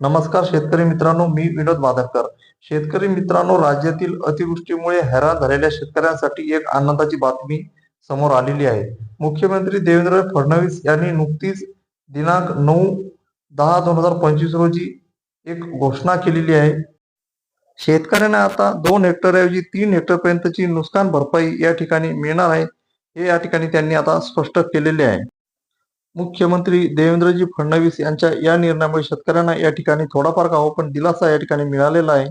नमस्कार शेतकरी मित्रांनो मी विनोद माधवकर. शेतकरी मित्रांनो राज्यातील अतिवृष्टीमुळे हैराण झालेल्या शेतकऱ्यांसाठी एक आनंदाची बातमी समोर आलेली आहे. मुख्यमंत्री देवेंद्र फडणवीस यांनी नुकतीच दिनांक नऊ दहा दोन हजार पंचवीस रोजी एक घोषणा केलेली आहे. शेतकऱ्यांना आता दोन हेक्टरऐवजी तीन हेक्टर पर्यंतची नुकसान भरपाई या ठिकाणी मिळणार आहे हे या ठिकाणी त्यांनी आता स्पष्ट केलेले आहे. मुख्यमंत्री देवेंद्रजी फडणवीस यांच्या या निर्णयामुळे शेतकऱ्यांना या ठिकाणी थोडाफार का हो पण दिलासा या ठिकाणी मिळालेला आहे.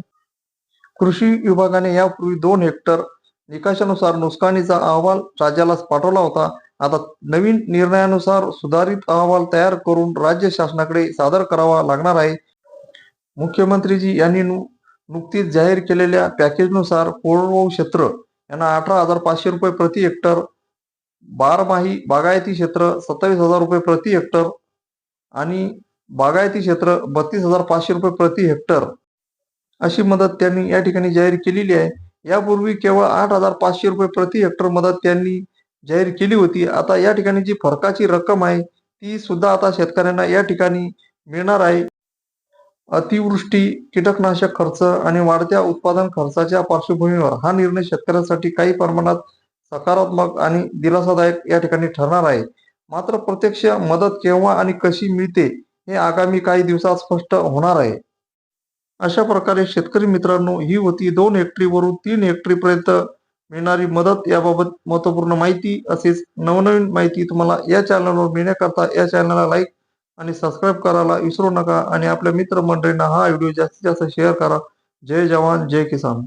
कृषी विभागाने यापूर्वी दोन हेक्टर निकषानुसार नुकसानीचा अहवाल राज्याला पाठवला होता. आता नवीन निर्णयानुसार सुधारित अहवाल तयार करून राज्य शासनाकडे सादर करावा लागणार आहे. मुख्यमंत्रीजी यांनी नु- नुकतीच जाहीर केलेल्या पॅकेजनुसार कोरडवाहू क्षेत्र यांना अठरा हजार पाचशे रुपये प्रति हेक्टर बारमाही बागायती क्षेत्र सत्तावीस हजार रुपये प्रति हेक्टर आणि बागायती क्षेत्र बत्तीस हजार पाचशे रुपये प्रति हेक्टर अशी मदत त्यांनी या ठिकाणी जाहीर केलेली आहे. यापूर्वी केवळ आठ हजार पाचशे रुपये प्रति हेक्टर मदत त्यांनी जाहीर केली होती. आता या ठिकाणी जी फरकाची रक्कम आहे ती सुद्धा आता शेतकऱ्यांना या ठिकाणी मिळणार आहे. अतिवृष्टी कीटकनाशक खर्च आणि वाढत्या उत्पादन खर्चाच्या पार्श्वभूमीवर हा निर्णय शेतकऱ्यांसाठी काही प्रमाणात सकारात्मक आणि दिलासादायक या ठिकाणी ठरणार आहे. मात्र प्रत्यक्ष मदत केव्हा आणि कशी मिळते हे आगामी काही दिवसात स्पष्ट होणार आहे. अशा प्रकारे शेतकरी मित्रांनो ही होती दोन हेक्टरीवरून तीन हेक्टरीपर्यंत मिळणारी मदत. याबाबत महत्त्वपूर्ण माहिती असेच नवनवीन माहिती तुम्हाला या चॅनलवर मिळण्याकरता या चॅनलला लाईक आणि सबस्क्राईब करायला विसरू नका आणि आपल्या मित्रमंडळींना हा व्हिडिओ जास्तीत जास्त शेअर करा. जय जवान जय किसान.